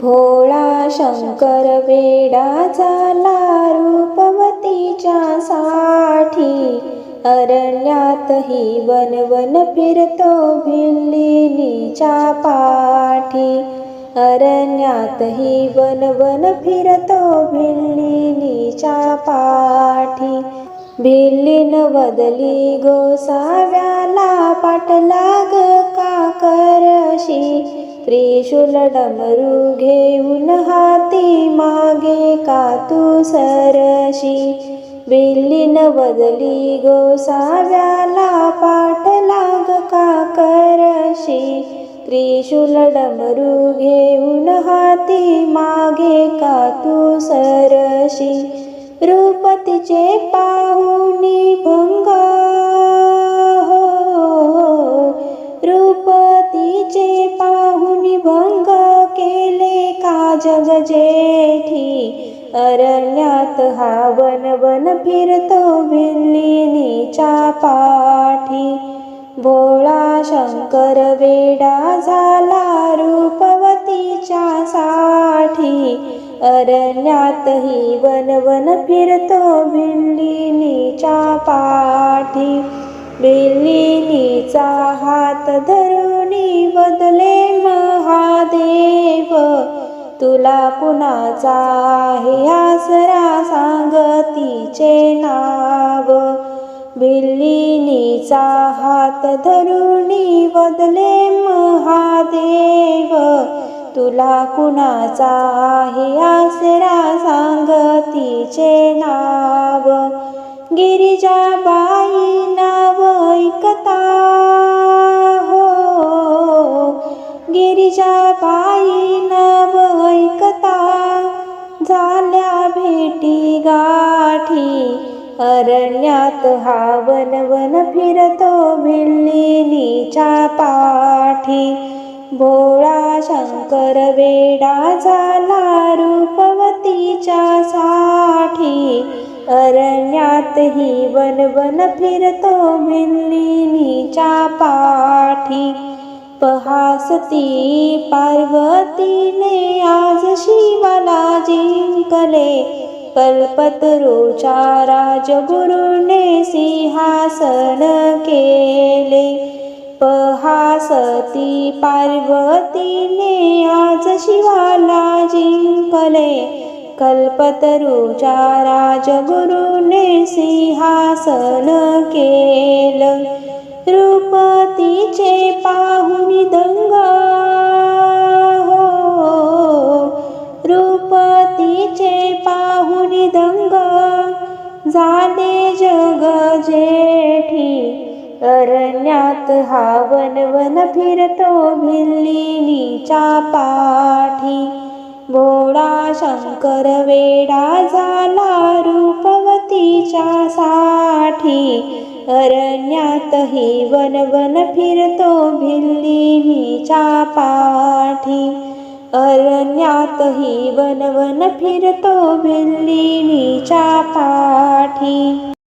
भोळा शंकर वेडाचा झाला रूपवतीच्या साठी. अरण्यातही one one फिरतो भिल्लिनीच्या पाठी. अरण्यातही वन वन फिरतो भिल्लिनीच्या पाठी. भिल्लीन वदली गोसाव्याला पाठलाग का करशी? त्रिशूल डमरु हाी मागे का सरशी। विल्न बदली गोसाव्याला पाठ ल का त्रिशूल डमरु हाीमागे का सरशी। धृपति च पानि भगा जग जेठी अरण्यात हा वन वन फिरतो बिल्लिनीच्या पाठी. भोळा शंकर वेडा झाला रूपवतीच्या साठी. अरण्यातही वन वन फिरतो बिल्लिनीच्या पाठी. बिल्लिनीचा हात धरुणी बदले तुला कुणाचा आहे? आसरा सांगतीचे नाव. बिल्लिनीचा हात धरुणी बदले महादेव. तुला कुणाचा आहे? आसरा सांगतीचे नाव. गिरिजाबा झाल्या भेटी गाठी अरण्यात हा वन वन फिरतो बिल्लिनीच्या पाठी भोळा शंकर वेडा झाला रूपवतीच्या साठी. अरण्यातही वन वन फिरतो बिल्लिनीच्या पाठी पहासती पार्वतीने झाले कल्पतरूच्या राजगुरुने सिंहासन केले. पहासती पार्वतीने आज शिवाला जिंकले कल्पतरूच्या राजगुरुने सिंहासन केलं. रूपतीचे पा रूपतीचे पाहुणी दंग झाले जग जेठी. अरण्यात हा वनवन फिरतो भिल्लीनी पाठी भोळा शंकर वेडा झाला रूपवतीच्या साठी. अरण्यातही ही वनवन फिरतो भिल्लिनीच्या पाठी अरण्यातही वनवन फिरतो भिल्लीनीच्या पाठी.